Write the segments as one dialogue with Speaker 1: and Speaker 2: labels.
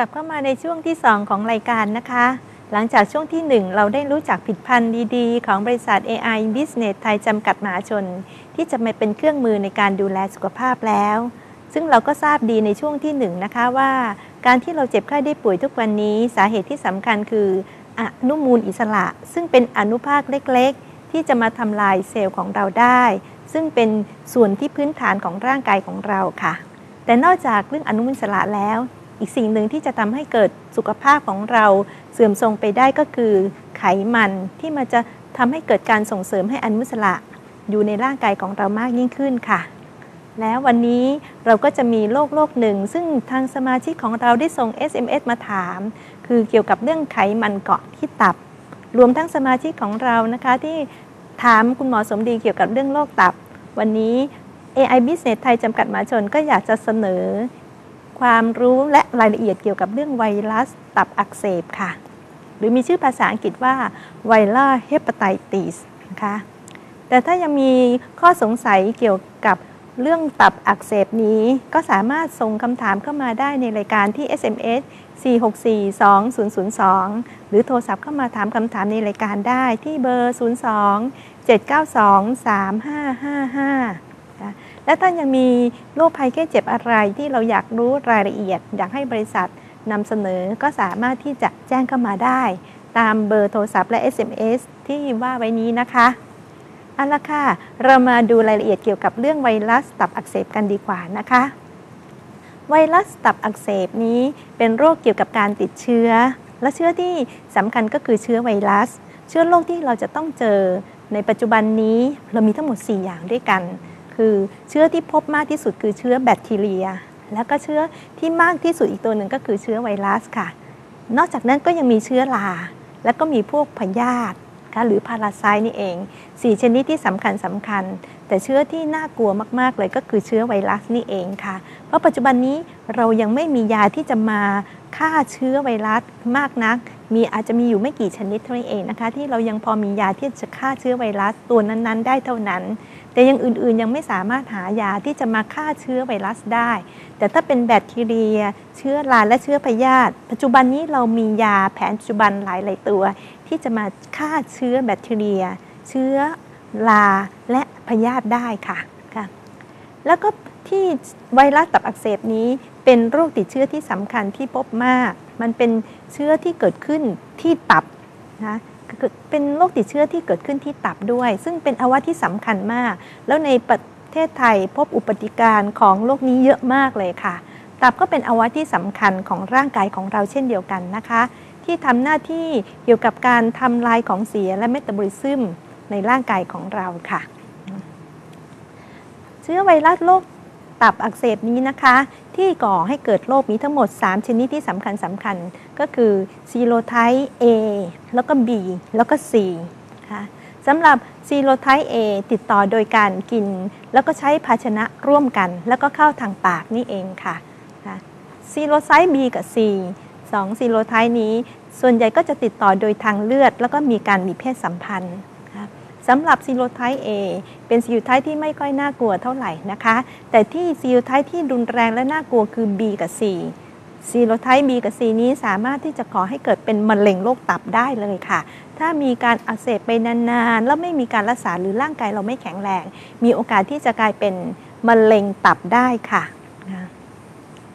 Speaker 1: กลับเข้ามาในช่วงที่ 2 ของรายการนะคะ หลังจากช่วงที่ 1 เราได้รู้จักผลิตภัณฑ์ดีๆ ของบริษัท AI Business ไทยจำกัดมหาชน ที่จะมาเป็นเครื่องมือในการดูแลสุขภาพแล้ว ซึ่งเราก็ทราบดีในช่วงที่ 1 นะคะว่า การที่เราเจ็บไข้ได้ป่วยทุกวันนี้ สาเหตุที่สำคัญคืออนุมูลอิสระ ซึ่งเป็นอนุภาคเล็กๆ ที่จะมาทำลายเซลล์ของเราได้ ซึ่งเป็นส่วนที่พื้นฐานของร่างกายของเราค่ะ แต่นอกจากเรื่องอนุมูลอิสระแล้ว อีกสิ่งหนึ่งที่จะทำให้เกิดสุขภาพของเราเสื่อมทรงไปได้ก็คือ ไขมันที่มันจะทำให้เกิดการส่งเสริมให้อนุมูลอิสระอยู่ในร่างกายของเรามากยิ่งขึ้นค่ะ แล้ววันนี้เราก็จะมีโรคโรคหนึ่ง ซึ่งทางสมาชิกของเราได้ส่ง SMS มาถาม คือเกี่ยวกับเรื่องไขมันเกาะที่ตับ รวมทั้งสมาชิกของเรานะคะที่ถามคุณหมอสมดีเกี่ยวกับเรื่องโรคตับ วันนี้ AI Business ไทยจำกัดมหาชนก็อยากจะเสนอ ความรู้และรายละเอียดเกี่ยวกับเรื่องไวรัสตับอักเสบค่ะ หรือมีชื่อภาษาอังกฤษว่าไวรัสเฮปไตติสนะคะแต่ถ้ายังมีข้อสงสัยเกี่ยวกับเรื่องตับอักเสบนี้ก็สามารถส่งคำถามเข้ามาได้ในรายการที่ SMS 4642002 หรือโทรศัพท์เข้ามาถามคำถามในรายการได้ที่เบอร์ 02 792 3555 และท่านยังมีโรคภัยแค่เจ็บอะไรที่เราอยากรู้รายละเอียด อยากให้บริษัทนำเสนอก็สามารถที่จะแจ้งเข้ามาได้ ตามเบอร์โทรศัพท์และ SMS ที่ว่าไว้นี้นะคะเอาละค่ะ เรามาดูรายละเอียดเกี่ยวกับเรื่องไวรัสตับอักเสบกันดีกว่านะคะ ไวรัสตับอักเสบนี้เป็นโรคเกี่ยวกับการติดเชื้อ และเชื้อที่สำคัญก็คือเชื้อไวรัส เชื้อโรคที่เราจะต้องเจอในปัจจุบันนี้เรามีทั้งหมด 4 อย่างด้วยกัน คือเชื้อที่พบมากที่สุดคือเชื้อแบคทีเรีย แล้วก็เชื้อที่มากที่สุดอีกตัวหนึ่งก็คือเชื้อไวรัสค่ะ นอกจากนั้นก็ยังมีเชื้อราแล้วก็มีพวกพยาธิค่ะหรือพาราไซต์นี่เอง 4 ชนิดที่สำคัญสำคัญ แต่เชื้อที่น่ากลัวมาก ๆ เลยก็คือเชื้อไวรัสนี่เองค่ะ เพราะปัจจุบันนี้เรายังไม่มียาที่จะมาฆ่าเชื้อไวรัสมากนัก มีอาจจะมีอยู่ไม่กี่ชนิดเท่านั้นเองนะคะ ที่เรายังพอมียาที่จะฆ่าเชื้อไวรัสตัวนั้น ๆ ได้เท่านั้น แต่ยังอื่นๆยังไม่สามารถหายาที่จะมาฆ่าเชื้อไวรัสได้ แต่ถ้าเป็นแบคทีเรีย เชื้อราและเชื้อพยาธิปัจจุบันนี้เรามียาแผนปัจจุบันหลายๆตัว ที่จะมาฆ่าเชื้อแบคทีเรีย เชื้อราและพยาธิได้ค่ะค่ะ แล้วก็ที่ไวรัสตับอักเสบนี้เป็นโรคติดเชื้อที่สำคัญที่พบมาก มันเป็นเชื้อที่เกิดขึ้นที่ตับนะ เป็นโรคติดเชื้อที่เกิดขึ้นที่ตับด้วย ซึ่งเป็นอวัยที่สำคัญมาก แล้วในประเทศไทยพบอุปติการของโรคนี้เยอะมากเลยค่ะ ตับก็เป็นอวัยที่สำคัญของร่างกายของเราเช่นเดียวกันนะคะ ที่ทำหน้าที่เกี่ยวกับการทำลายของเสียและเมตาบอลิซึมในร่างกายของเราค่ะ เชื้อไวรัสโรคตับอักเสบนี้นะคะ ที่ก่อให้เกิดโรคมีทั้งหมด 3 ชนิดที่สำคัญสำคัญก็คือซีโรไทป์ A แล้วก็ B แล้วก็ C ค่ะสำหรับซีโรไทป์ A ติดต่อโดยการกิน แล้วก็ใช้ภาชนะร่วมกัน แล้วก็เข้าทางปากนี่เองค่ะซีโรไทป์ B กับ C สองซีโรไทป์นี้ ส่วนใหญ่ก็จะติดต่อโดยทางเลือด แล้วก็มีการมีเพศสัมพันธ์ สำหรับซีโรไทป์ A เป็นซีโรไทป์ที่ไม่ค่อยน่ากลัวเท่าไหร่นะคะ แต่ที่ซีโรไทป์ที่รุนแรงและน่ากลัวคือ B กับ C ซีโรไทป์ B กับ C นี้สามารถที่จะก่อให้เกิดเป็นมะเร็งโรคตับได้เลยค่ะ ถ้ามีการอักเสบไปนานๆ แล้วไม่มีการรักษาหรือร่างกายเราไม่แข็งแรง มีโอกาสที่จะกลายเป็นมะเร็งตับได้ค่ะ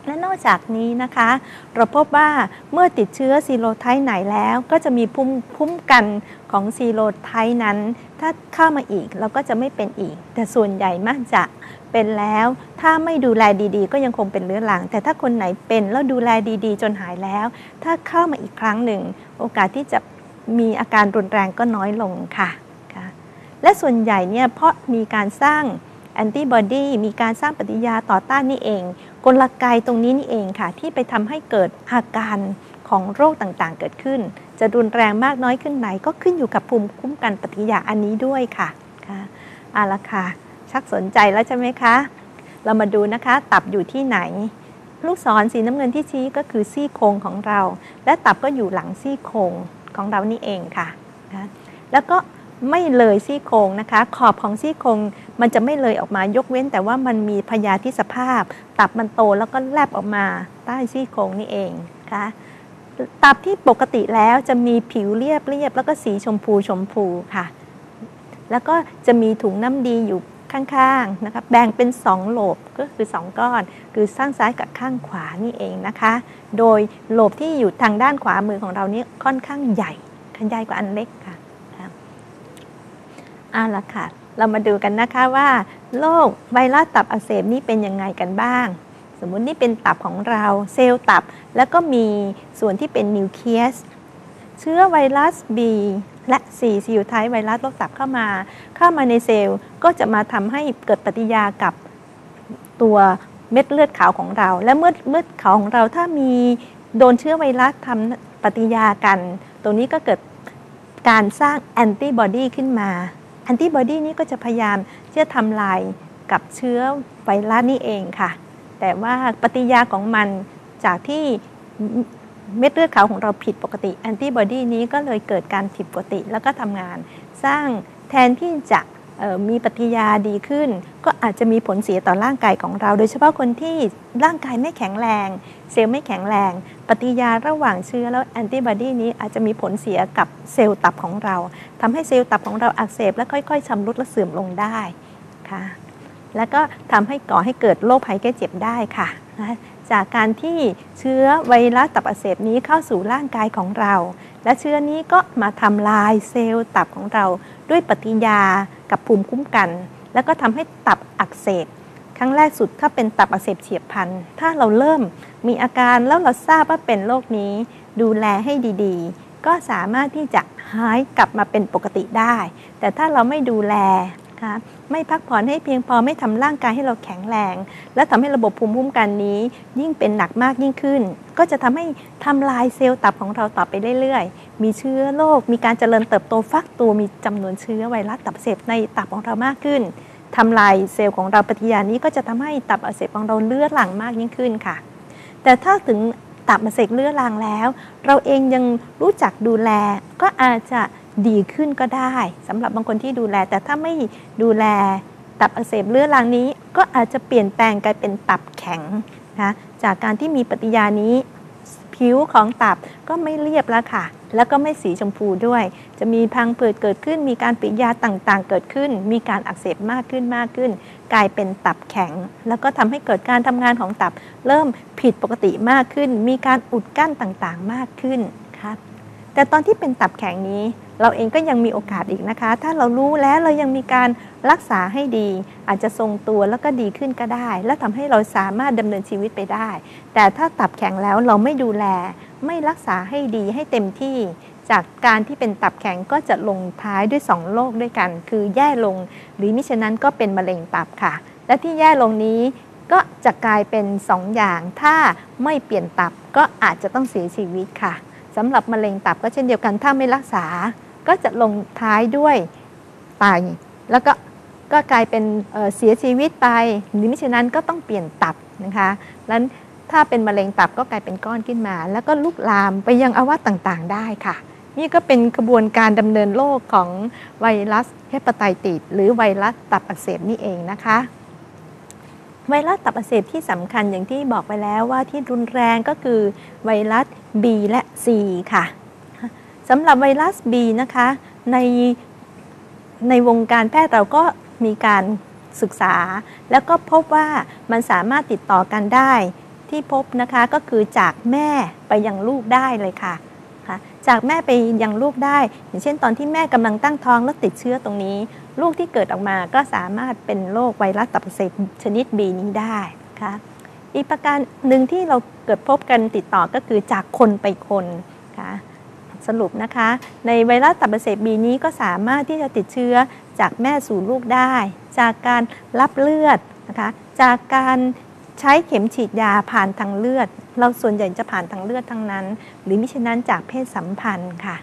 Speaker 1: และนอกจากนี้นะคะ เราพบว่าเมื่อติดเชื้อซีโรไทป์ไหนแล้ว ก็จะมีภูมิคุ้มกันของซีโรไทป์นั้น ถ้าเข้ามาอีกเราก็จะไม่เป็นอีก แต่ส่วนใหญ่มากจะเป็นแล้ว ถ้าไม่ดูแลดีๆ ก็ยังคงเป็นเรื้อรัง แต่ถ้าคนไหนเป็นแล้วดูแลดีๆ จนหายแล้ว ถ้าเข้ามาอีกครั้งหนึ่ง โอกาสที่จะมีอาการรุนแรงก็น้อยลงค่ะคะและส่วนใหญ่เนี่ยเพราะมีการสร้างแอนติบอดีมีการสร้างปฏิยาต่อต้านนี่เอง กลไกตรงนี้นี่เองค่ะ ที่ไปทำให้เกิดอาการของโรคต่างๆ เกิดขึ้น จะรุนแรงมากน้อยขึ้นไหน ก็ขึ้นอยู่กับภูมิคุ้มกันปฏิกิริยาอันนี้ด้วยค่ะค่ะเอาละค่ะ ชักสนใจแล้วใช่ไหมคะ เรามาดูนะคะ ตับอยู่ที่ไหน ลูกศรสีน้ำเงินที่ชี้ก็คือซี่โครงของเรา และตับก็อยู่หลังซี่โครงของเรานี่เองค่ะนะแล้วก็ ไม่เลยซี่โครงนะคะ ขอบของซี่โครงมันจะไม่เลยออกมายกเว้น แต่ว่ามันมีพยาธิสภาพ ตับมันโตแล้วก็แลบออกมาใต้ซี่โครงนี่เองคนะคะตับที่ปกติแล้วจะมีผิวเรียบเรียบแล้วก็สีชมพูชมพูค่ะ แล้วก็จะมีถุงน้ำดีอยู่ข้างๆนะคะแบ่งเป็น 2 โหลบก็คือ 2 ก้อน คือข้างซ้ายกับข้างขวานี่เองนะคะ โดยโหลบที่อยู่ทางด้านขวามือของเรานี้ค่อนข้างใหญ่ขยายกว่าอันเล็กค่ะ เอาละค่ะ เรามาดูกันนะคะว่าโรคไวรัสตับอักเสบนี้เป็นยังไงกันบ้าง สมมุตินี่เป็นตับของเราเซลล์ตับ แล้วก็มีส่วนที่เป็นนิวเคลียสเชื้อไวรัส B และ4ซีอิวไทป์ไวรัสโรคตับเข้ามา เข้ามาในเซลล์ก็จะมาทำให้เกิดปฏิยากับตัวเม็ดเลือดขาวของเรา และเมื่อเลือดขาวของเราถ้ามีโดนเชื้อไวรัสทำปฏิยากัน ตรงนี้ก็เกิดการสร้างแอนติบอดีขึ้นมา แอนติบอดีนี้ก็จะพยายามที่จะทำลายกับเชื้อไวรัสนี่เองค่ะ แต่ว่าปฏิยาของมันจากที่เม็ดเลือดขาวของเราผิดปกติแอนติบอดีนี้ก็เลยเกิดการผิดปกติแล้วก็ทำงาน สร้างแทนที่จะ มีปฏิยาดีขึ้น ก็อาจจะมีผลเสียต่อร่างกายของเรา โดยเฉพาะคนที่ร่างกายไม่แข็งแรง เซลล์ไม่แข็งแรง ปฏิยาระหว่างเชื้อแล้วแอนติบอดีนี้อาจจะมีผลเสียกับเซลล์ตับของเราทำให้เซลล์ตับของเราอักเสบและค่อยๆชำรุดและเสื่อมลงได้ค่ะ แล้วก็ทำให้ก่อให้เกิดโรคภัยแก้เจ็บได้ค่ะ จากการที่เชื้อไวรัสตับอักเสบนี้เข้าสู่ร่างกายของเรา และเชื้อนี้ก็มาทำลายเซลล์ตับของเราด้วยปฏิยา กับภูมิคุ้มกัน แล้วก็ทำให้ตับอักเสบครั้งแรกสุดถ้าเป็นตับอักเสบเฉียบพลันถ้าเราเริ่มมีอาการแล้วเราทราบว่าเป็นโรคนี้ ดูแลให้ดีๆ ก็สามารถที่จะหายกลับมาเป็นปกติได้ แต่ถ้าเราไม่ดูแลคะไม่พักผ่อนให้เพียงพอไม่ทำร่างกายให้เราแข็งแรง และทำให้ระบบภูมิคุ้มกันนี้ ยิ่งเป็นหนักมากยิ่งขึ้น ก็จะทำให้ทำลายเซลล์ตับของเราต่อไปเรื่อยๆมีเชื้อโรคมีการเจริญเติบโตฟักตัวมีจำนวนเชื้อไวรัสตับเสพในตับของเรามากขึ้นทำลายเซลล์ของเราปฏิยานี้ก็จะทำให้ตับอักเสบของเราเลือดหลั่งมากยิ่งขึ้นค่ะ แต่ถ้าถึงตับอักเสบเลือดหลั่งแล้ว เราเองยังรู้จักดูแลก็อาจจะดีขึ้นก็ได้สำหรับบางคนที่ดูแล แต่ถ้าไม่ดูแลตับอักเสบเลือดรังนี้ ก็อาจจะเปลี่ยนแปลงกลายเป็นตับแข็งนะจากการที่มีปฏิยานี้ ผิวของตับก็ไม่เรียบแล้วค่ะ แล้วก็ไม่สีชมพูด้วย จะมีพังผืดเกิดขึ้น มีการปิยาต่างๆ เกิดขึ้น มีการอักเสบมากขึ้นมากขึ้น กลายเป็นตับแข็ง แล้วก็ทำให้เกิดการทำงานของตับ เริ่มผิดปกติมากขึ้น มีการอุดกั้นต่างๆมากขึ้นครับแต่ตอนที่เป็นตับแข็งนี้ เราเองก็ยังมีโอกาสอีกนะคะ ถ้าเรารู้แล้วเรายังมีการรักษาให้ดี อาจจะทรงตัวแล้วก็ดีขึ้นก็ได้ และทำให้เราสามารถดำเนินชีวิตไปได้ แต่ถ้าตับแข็งแล้วเราไม่ดูแล ไม่รักษาให้ดีให้เต็มที่ จากการที่เป็นตับแข็งก็จะลงท้ายด้วย 2 โรคด้วยกัน คือแย่ลงหรือมิฉะนั้นก็เป็นมะเร็งตับค่ะ และที่แย่ลงนี้ก็จะกลายเป็น 2 อย่าง ถ้าไม่เปลี่ยนตับก็อาจจะต้องเสียชีวิตค่ะสำหรับมะเร็งตับก็เช่นเดียวกันถ้าไม่รักษา ก็จะลงท้ายด้วยตายแล้วก็ก็กลายเป็นเสียชีวิตไปหรือมิฉะนั้นก็ต้องเปลี่ยนตับนะคะแล้ว ถ้าเป็นมะเร็งตับก็กลายเป็นก้อนขึ้นมา แล้วก็ลุกลามไปยังอวัยวะต่างๆ ได้ค่ะ นี่ก็เป็นกระบวนการดำเนินโรคของไวรัสเฮปไตติสหรือไวรัสตับอักเสบนี่เองนะคะไวรัสตับอักเสบที่สำคัญอย่างที่บอกไปแล้วว่าที่รุนแรงก็คือไวรัส B และ C ค่ะสำหรับไวรัส B นะคะในในวงการแพทย์เราก็มีการศึกษา แล้วก็พบว่ามันสามารถติดต่อกันได้ ที่พบนะคะก็คือจากแม่ไปยังลูกได้เลยค่ะคะจากแม่ไปยังลูกได้ อย่างเช่นตอนที่แม่กำลังตั้งท้องแล้วติดเชื้อตรงนี้ ลูกที่เกิดออกมาก็สามารถเป็นโรคไวรัสตับอักเสบชนิด B นี้ได้ค่ะอีกประการหนึ่งที่เราเกิดพบกันติดต่อก็คือจากคนไปคนค่ะสรุปนะคะ ในไวรัสตับอักเสบบีนี้ก็สามารถที่จะติดเชื้อจากแม่สู่ลูกได้ จากการรับเลือดนะคะ จากการ ใช้เข็มฉีดยาผ่านทางเลือด เราส่วนใหญ่จะผ่านทางเลือดทั้งนั้น หรือมิฉะนั้นจากเพศสัมพันธ์ค่ะ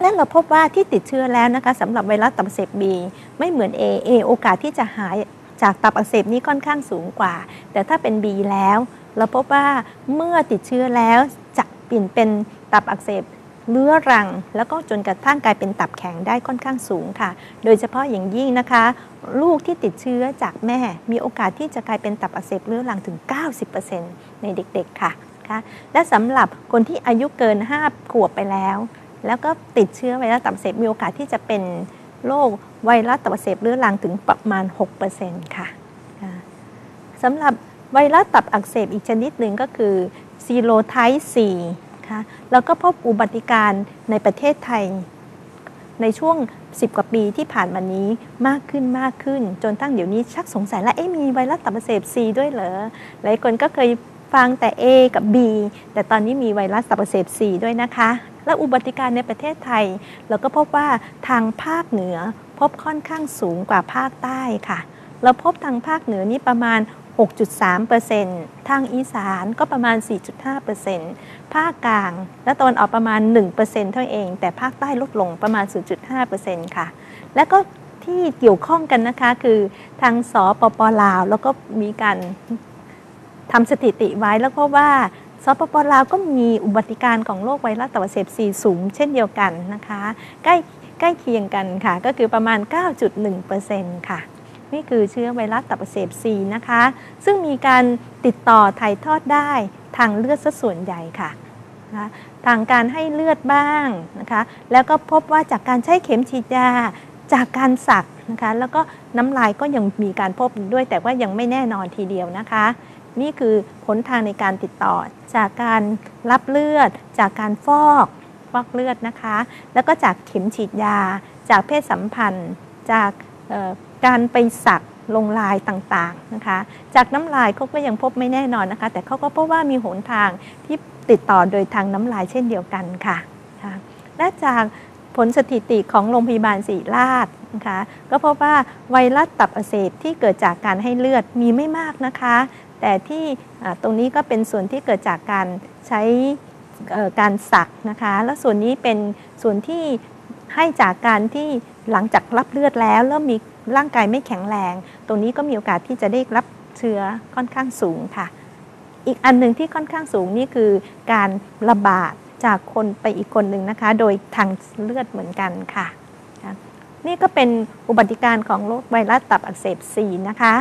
Speaker 1: และเราพบว่าที่ติดเชื้อแล้วนะคะสำหรับไวรัสตับอักเสบบีไม่เหมือน A A โอกาสที่จะหายจากตับอักเสบนี้ค่อนข้างสูงกว่า แต่ถ้าเป็น B แล้ว เราพบว่าเมื่อติดเชื้อแล้วจะเปลี่ยนเป็นตับอักเสบ เลื้อรัง แล้วก็จนกระทั่งกลายเป็นตับแข็งได้ค่อนข้างสูงค่ะ โดยเฉพาะอย่างยิ่งนะคะ ลูกที่ติดเชื้อจากแม่ มีโอกาสที่จะกลายเป็นตับอักเสบเลื้อรังถึง 90%ในเด็กๆค่ะคะและสำหรับคนที่อายุเกิน 5 ขวบไปแล้ว แล้วก็ติดเชื้อไวรัสตับอักเสบมีโอกาสที่จะเป็นโรคไวรัสตับอักเสบเรื้อรังถึงประมาณ 6%ค่ะสำหรับไวรัสตับอักเสบอีกชนิดหนึ่งก็คือซีโรไทป์4 คะแล้วก็พบอุบัติการในประเทศไทย ในช่วง 10 กว่าปีที่ผ่านมานี้มากขึ้นมากขึ้น จนตั้งเดี๋ยวนี้ชักสงสัยแล้วเอ๊ะมีไวรัสตับอักเสบ C ด้วยเหรอหลายคนก็เคยฟังแต่ A กับ B แต่ตอนนี้มีไวรัสตับอักเสบ C ด้วยนะคะ และอุบัติการในประเทศไทย เราก็พบว่าทางภาคเหนือพบค่อนข้างสูงกว่าภาคใต้ค่ะ เราพบทางภาคเหนือนี่ประมาณ 6.3%ทางอีสานก็ประมาณ 4.5%ภาคกลาง และตอนออกประมาณ 1%เท่าเอง แต่ภาคใต้ลดลงประมาณ 0.5%ค่ะ และก็ที่เกี่ยวข้องกันนะคะคือทางสปปลาว แล้วก็มีการทำสถิติไว้แล้วก็ว่าสปปลาวก็มีอุบัติการของโรคไวรัสตับอักเสบซีสูงเช่นเดียวกันนะคะ ใกล้ใกล้เคียงกันค่ะ ก็คือประมาณ 9.1%ค่ะ นี่คือเชื้อไวรัสตับอักเสบซีนะคะ ซึ่งมีการติดต่อถ่ายทอดได้ทางเลือดซะส่วนใหญ่ค่ะนะทางการให้เลือดบ้างนะคะ แล้วก็พบว่าจากการใช้เข็มฉีดยาจากการสักนะคะ แล้วก็น้ำลายก็ยังมีการพบด้วย แต่ว่ายังไม่แน่นอนทีเดียวนะคะ นี่คือผลทางในการติดต่อ จากการรับเลือด จากการฟอกฟอกเลือดนะคะ แล้วก็จากเข็มฉีดยา จากเพศสัมพันธ์ จาก การไปสักลงลายต่างๆนะคะ จากน้ำลายเขาก็ยังพบไม่แน่นอนนะคะ แต่เขาก็พบว่ามีหนทางที่ติดต่อโดยทางน้ำลายเช่นเดียวกันค่ะและจากผลสถิติของโรงพยาบาลศรีราชนะคะก็พบว่าไวรัสตับอักเสบที่เกิดจากการให้เลือดมีไม่มากนะคะ แต่ที่ตรงนี้ก็เป็นส่วนที่เกิดจากการใช้การสักนะคะ และส่วนนี้เป็นส่วนที่ ให้จากการที่หลังจากรับเลือดแล้วเริ่มมีร่างกายไม่แข็งแรง ตรงนี้ก็มีโอกาสที่จะได้รับเชื้อค่อนข้างสูงค่ะ อีกอันหนึ่งที่ค่อนข้างสูงนี่คือการระบาดจากคนไปอีกคนหนึ่งนะคะ โดยทางเลือดเหมือนกันค่ะ นี่ก็เป็นอุบัติการของโรคไวรัสตับอักเสบ4นะคะ